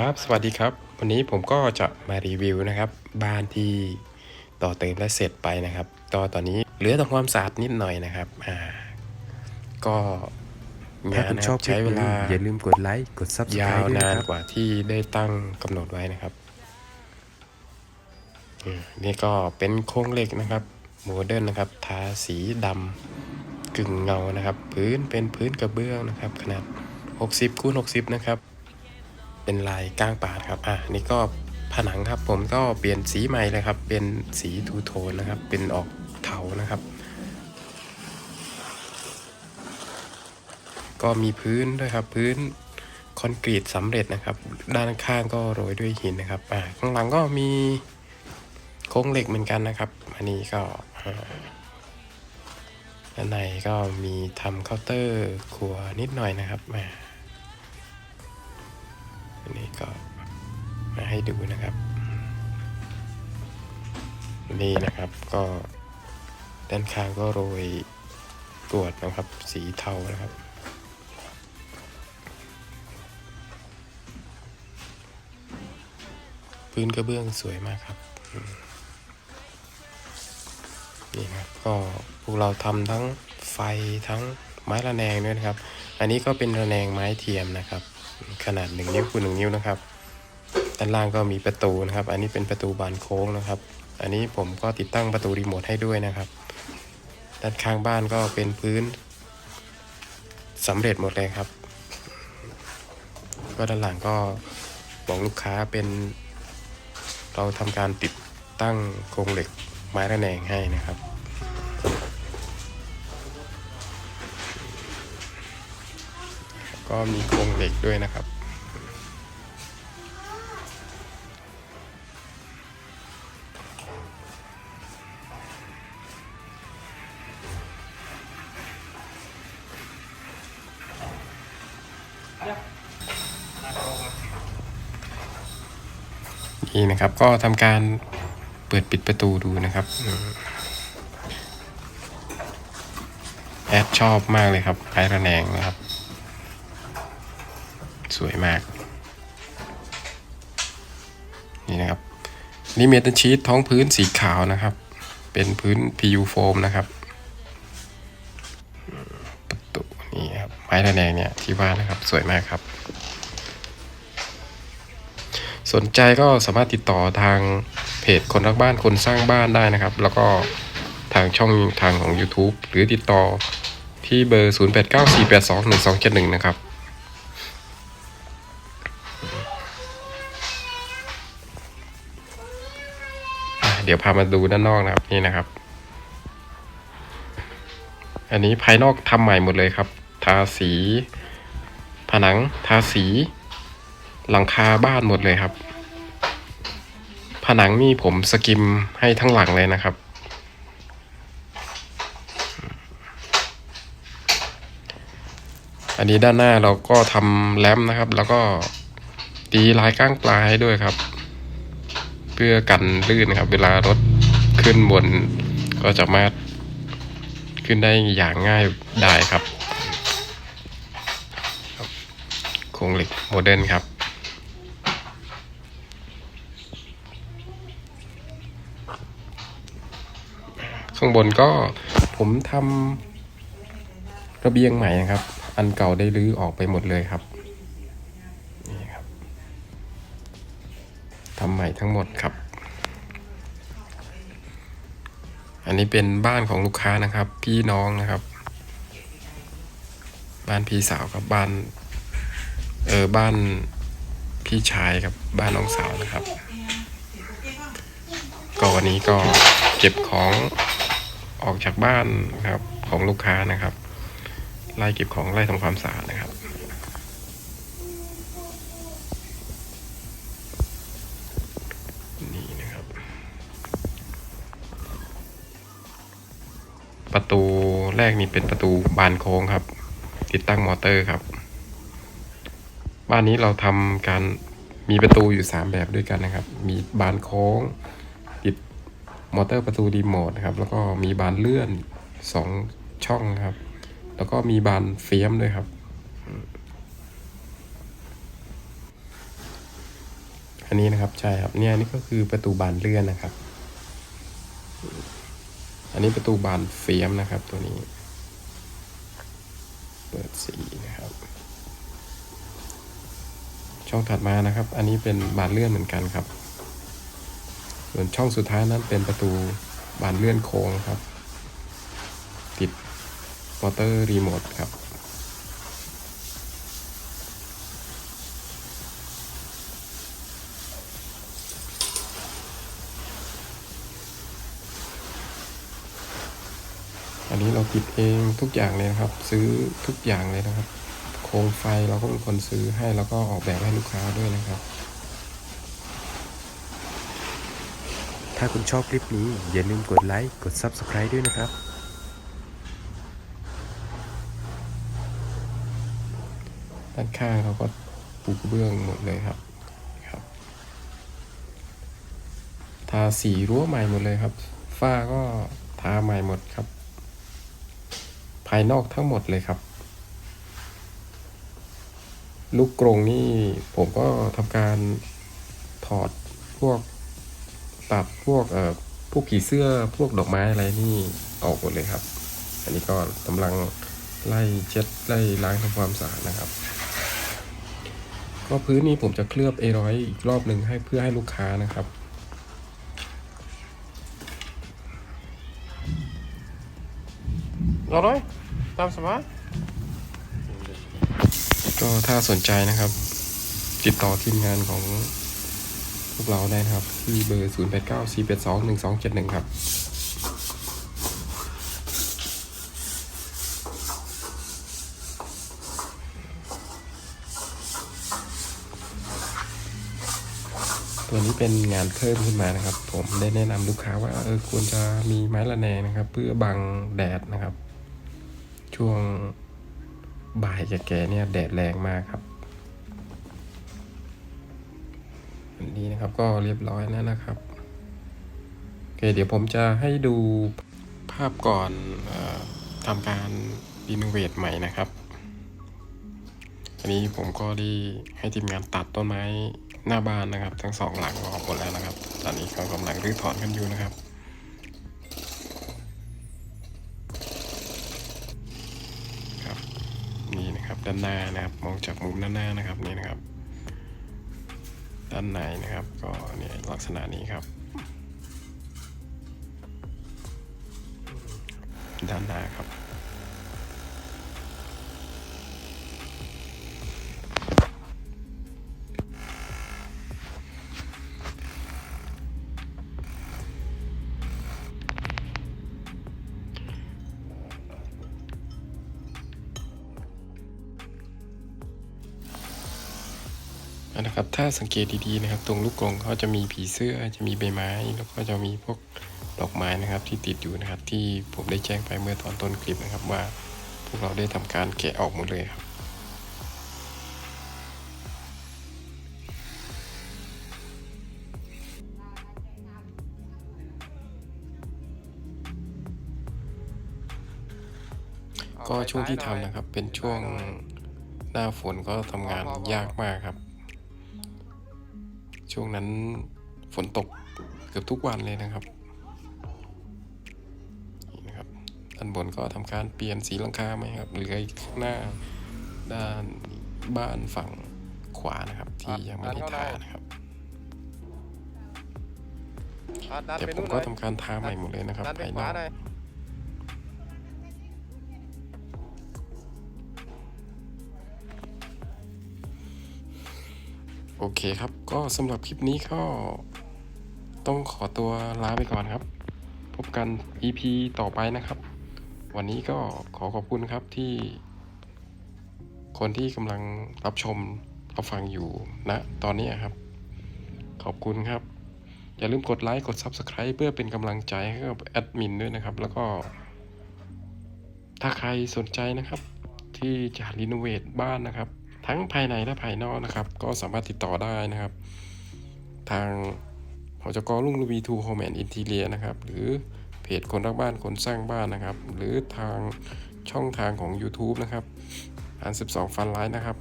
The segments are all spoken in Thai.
ครับสวัสดีครับ วันนี้ผมก็จะมารีวิวนะครับ บ้านที่ต่อเติมและเสร็จไปนะครับต่อตอนนี้เหลือทำความสะอาดนิดหน่อยนะครับอ่าก็ถ้างานคุณนะชคอรับบใช้เวลาอย่าลืมกดไลค์กด Subscribe ยาวด้วยนานนะครับกว่าที่ได้ตั้งกำหนดไว้นะครับอืมนี่ก็เป็นโครงเหล็กนะครับโมเดิร์นนะครับทาสีดำกึ่งเงานะครับ พื้นเป็นพื้นกระเบื้องนะครับ ขนาด 60คูณ60 นะครับ เป็นลายก้างปาดครับอะนี่ก็ผนังครับผมก็เปลี่ยนสีใหม่เลยครับ เป็นสีทูโทนนะครับ เป็นออกเทานะครับ ก็มีพื้นด้วยครับพื้นคอนกรีตสำเร็จนะครับ ด้านข้างก็โรยด้วยหินนะครับอ่าข้างหลังก็มีโครงเหล็กเหมือนกันนะครับ อันนี้ก็ด้านในก็มีทำเคาน์เตอร์ครัวนิดหน่อยนะครับอ่า อันนี้ก็มาให้ดูนะครับ นี่นะครับก็ด้านข้างก็โรยกรวดนะครับ สีเทานะครับ พื้นกระเบื้องสวยมากครับนี่นะครับก็พวกเราทำทั้งไฟทั้งไม้ระแนงด้วยนะครับ อันนี้ก็เป็นระแนงไม้เทียมนะครับ ขนาดหนึ่งนิ้วคูณหนึ่งนิ้วนะครับ ด้านล่างก็มีประตูนะครับ อันนี้เป็นประตูบานโค้งนะครับ อันนี้ผมก็ติดตั้งประตูรีโมทให้ด้วยนะครับ ด้านข้างบ้านก็เป็นพื้นสำเร็จหมดเลยครับ ก็ด้านหลังก็บอกลูกค้าเป็นเราทำการติดตั้งโครงเหล็กไม้ระแนงให้นะครับ ก็มีโครงเหล็กด้วยนะครับ นี่นะครับก็ทำการเปิดปิดประตูดูนะครับแอดชอบมากเลยครับไอระแนงนะครับ วยมาก นี่นะครับ นี่เมทัลชีตท้องพื้นสีขาวนะครับ เป็นพื้น PU โฟมนะครับประตูนี่ครับไม้ระแนงเนี่ยที่ว่านะครับสวยมากครับ สนใจก็สามารถติดต่อทางเพจคนรักบ้านคนสร้างบ้านได้นะครับ แล้วก็ทางช่องทางของ YouTube หรือติดต่อที่เบอร์ 0894821271 นะครับ เดี๋ยวพามาดูด้านนอกนะครับนี่นะครับ อันนี้ภายนอกทำใหม่หมดเลยครับ ทาสี ผนังทาสี หลังคาบ้านหมดเลยครับ ผนังนี่ผมสกิมให้ทั้งหลังเลยนะครับ อันนี้ด้านหน้าเราก็ทำแรมนะครับ แล้วก็ตีลายก้างปลาให้ด้วยครับ พื่อกันลื่นนะครับ เวลารถขึ้นบน ก็จะมาขึ้นได้อย่างง่ายได้ครับโครงเหล็กโมเดิร์นครับข้างบนก็ผมทำระเบียงใหม่นะครับ อันเก่าได้รื้อออกไปหมดเลยครับ ทำใหม่ทั้งหมดครับ อันนี้เป็นบ้านของลูกค้านะครับ พี่น้องนะครับ บ้านพี่สาวกับบ้าน เออบ้านพี่ชายกับบ้านน้องสาวนะครับก็วันนี้ก็เก็บของออกจากบ้านนะครับของลูกค้านะครับไล่เก็บของไล่ทำความสะอาดนะครับ ประตูแรกนี่เป็นประตูบานโค้งครับ ติดตั้งมอเตอร์ครับ บ้านนี้เราทำการมีประตูอยู่ 3 แบบด้วยกันนะครับ มีบานโค้ง ติดมอเตอร์ประตูรีโมทนะครับ แล้วก็มีบานเลื่อน 2 ช่องครับ แล้วก็มีบานเฟียมด้วยครับอันนี้นะครับใช่ครับเนี่ยนี่ก็คือประตูบานเลื่อนนะครับ อันนี้ประตูบานเฟียมนะครับตัวนี้ เปิดสีนะครับ ช่องถัดมานะครับ อันนี้เป็นบานเลื่อนเหมือนกันครับ ส่วนช่องสุดท้ายนั้นเป็นประตูบานเลื่อนโค้งครับ ติดมอเตอร์รีโมทครับ อันนี้เรา ติดเองทุกอย่างเลยนะครับ ซื้อทุกอย่างเลยนะครับ โคมไฟเราก็เป็นคนซื้อให้แล้วก็ออกแบบให้ลูกค้าด้วยนะครับ ถ้าคุณชอบคลิปนี้ อย่าลืมกดไลค์กด Subscribe ด้วยนะครับ ด้านข้างเราก็ปูกระเบื้องหมดเลยครับครับทาสีรั้วใหม่หมดเลยครับ ฝ้าก็ทาใหม่หมดครับภายนอกทั้งหมดเลยครับ ลูกกรงนี่ผมก็ทำการถอดพวกตัดพวกเอ่อพวกผีเสื้อพวกดอกไม้อะไรนี่ออกหมดเลยครับ อันนี้ก็กำลังไล่เช็ดไล่ล้างทำความสะอาดนะครับ ก็พื้นนี้ผมจะเคลือบเอร้อยอีกรอบหนึ่งให้เพื่อให้ลูกค้านะครับรอร้อยามสบายก็ถ้าสนใจนะครับ ติดต่อทีมงานของพวกเราได้นะครับ ที่เบอร์ 0 8 9 4 8 2 1 2 7 1 ครับตัวนี้เป็นงานเพิ่มขึ้นมานะครับ ผมได้แนะนำลูกค้าว่าเออควรจะมีไม้ละแนงนะครับ เพื่อบังแดดนะครับ ช่วงบ่ายแก่ๆเนี่ยแดดแรงมากครับ อันนี้นะครับก็เรียบร้อยแล้วนะครับโอเคเดี๋ยวผมจะให้ดูภาพก่อนออทำการรีโนเวทใหม่นะครับ อันนี้ผมก็ได้ให้ทีมงานตัดต้นไม้หน้าบ้านนะครับ ทั้งสองหลังออกหมดแล้วนะครับ ตอนนี้เขากำลังรื้อถอนกันอยู่นะครับ หน้านะครับ มองจากมุมด้านหน้านะครับนี่นะครับ ด้านในนะครับ ก็เนี่ยลักษณะนี้ครับ ด้านหน้าครับ นะครับ ถ้าสังเกตดีๆนะครับ ตรงลูกกรงเขาจะมีผีเสื้อจะมีใบไม้แล้วก็จะมีพวกดอกไม้นะครับ ที่ติดอยู่นะครับ ที่ผมได้แจ้งไปเมื่อตอนต้นคลิปนะครับว่า พวกเราได้ทำการแกะออกหมดเลยครับก็ช่วงที่ทำนะครับเป็นช่วงหน้าฝนก็ทำงานยากมากครับ ช่วงนั้นฝนตกเกือบทุกวันเลยนะครับนี่นะครับ ด้านบนก็ทำการเปลี่ยนสีหลังคาไหมครับเหลืออีกข้างหน้าด้านบ้านฝั่งขวานะครับ ที่ยังไม่ได้ทานะครับดันแต่ไปผมนู่นหก็น่อยทำการทาใหม่หมดเลยนะครับดันไปภายขนวาอก โอเคครับ ก็สำหรับคลิปนี้ก็ต้องขอตัวลาไปก่อนครับ พบกัน EP ต่อไปนะครับ วันนี้ก็ขอขอบคุณครับที่ คนที่กำลังรับชมรับฟังอยู่ณนะตอนนี้ครับ ขอบคุณครับ อย่าลืมกดไลค์กด Subscribe เพื่อเป็นกำลังใจให้กับแอดมินด้วยนะครับ แล้วก็ ถ้าใครสนใจนะครับ ที่จะรีโนเวทบ้านนะครับ ทั้งภายในและภายนอกนะครับ ก็สามารถติดต่อได้นะครับ ทางหอจกลุงลูบีทูโฮมแอนด์อินทีเลียนะครับ หรือเพจคนรักบ้านคนสร้างบ้านนะครับ หรือทางช่องทางของ YouTube นะครับอัน 12 ฟันไลน์นะครับ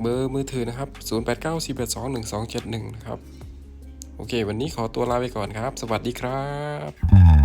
เบอร์มือถือนะครับ 0894821271 นะครับ โอเค วันนี้ขอตัวลาไปก่อนครับ สวัสดีครับ